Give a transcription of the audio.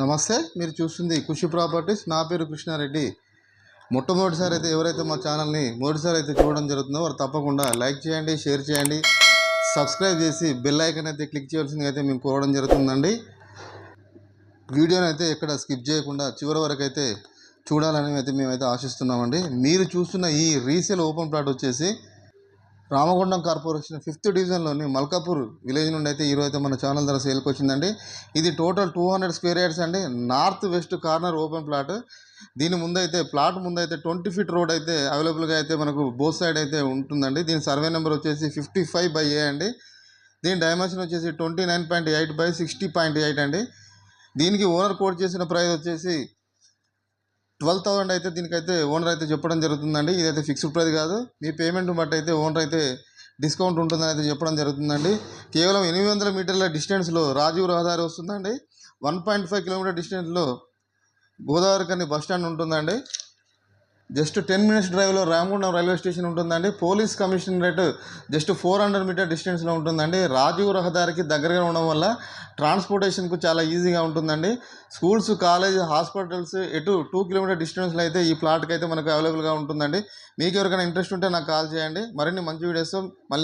నమస్తే మీరు చూస్తుంది ఖుషి ప్రాపర్టీస్. నా పేరు కృష్ణారెడ్డి. మొట్టమొదటిసారి అయితే ఎవరైతే మా ఛానల్ని మొదటిసారి అయితే చూడడం జరుగుతుందో వారు తప్పకుండా లైక్ చేయండి షేర్ చేయండి సబ్స్క్రైబ్ చేసి బెల్ ఐకన్ అయితే క్లిక్ చేయాల్సిందిగా అయితే మేము కోరడం జరుగుతుందండి. వీడియోని అయితే ఎక్కడ స్కిప్ చేయకుండా చివరి వరకు అయితే చూడాలని అయితే మేమైతే ఆశిస్తున్నామండి. మీరు చూస్తున్న ఈ రీసేల్ ఓపెన్ ప్లాట్ వచ్చేసి రామగుండం కార్పొరేషన్ ఫిఫ్త్ డివిజన్లోని మల్కాపూర్ విలేజ్ నుండి అయితే ఈరోజు అయితే మన ఛానల్ ద్వారా సేల్కి వచ్చిందండి. ఇది total two hundred square yards అండి. North west corner open plot. దీని ముందైతే అయితే ప్లాట్ ముందైతే ట్వంటీ ఫీట్ రోడ్ అయితే అవైలబుల్గా అయితే మనకు బోత్ సైడ్ అయితే ఉంటుందండి. దీని సర్వే నెంబర్ వచ్చేసి ఫిఫ్టీ ఫైవ్ బై ఏ అండి. దీని డైమెన్షన్ వచ్చేసి twenty nine point eight by sixty point eight అండి. దీనికి ఓనర్ కోట్ చేసిన ప్రైస్ వచ్చేసి ట్వెల్వ్ థౌసండ్ అయితే దీనికైతే ఓనర్ అయితే చెప్పడం జరుగుతుందండి. ఇదైతే ఫిక్స్డ్ ప్రైస్ కాదు. మీ పేమెంట్ బట్టి అయితే ఓనర్ అయితే డిస్కౌంట్ ఉంటుందని అయితే చెప్పడం జరుగుతుందండి. కేవలం ఎనిమిది వందల మీటర్ల డిస్టెన్స్లో రాజీవ్ రహదారి వస్తుందండి. వన్ పాయింట్ ఫైవ్ కిలోమీటర్ డిస్టెన్స్లో గోదావరి కని బస్ స్టాండ్ ఉంటుందండి. జస్ట్ టెన్ మినిట్స్ డ్రైవ్లో రామగుండం రైల్వే స్టేషన్ ఉంటుందండి. Police commissionerate just four hundred metre డిస్టెన్స్లో ఉంటుందండి. రాజీవ్ రహదారికి దగ్గరగా ఉండడం వల్ల ట్రాన్స్పోర్టేషన్కు చాలా ఈజీగా ఉంటుందండి. స్కూల్స్ కాలేజ్ హాస్పిటల్స్ ఎటు టూ కిలోమీటర్ డిస్టెన్స్లో అయితే ఈ ప్లాట్కి అయితే మనకు అవైలబుల్గా ఉంటుందండి. మీకు ఎవరికైనా ఇంట్రెస్ట్ ఉంటే నాకు కాల్ చేయండి. మరిన్ని మంచి వీడియోస్ మళ్ళీ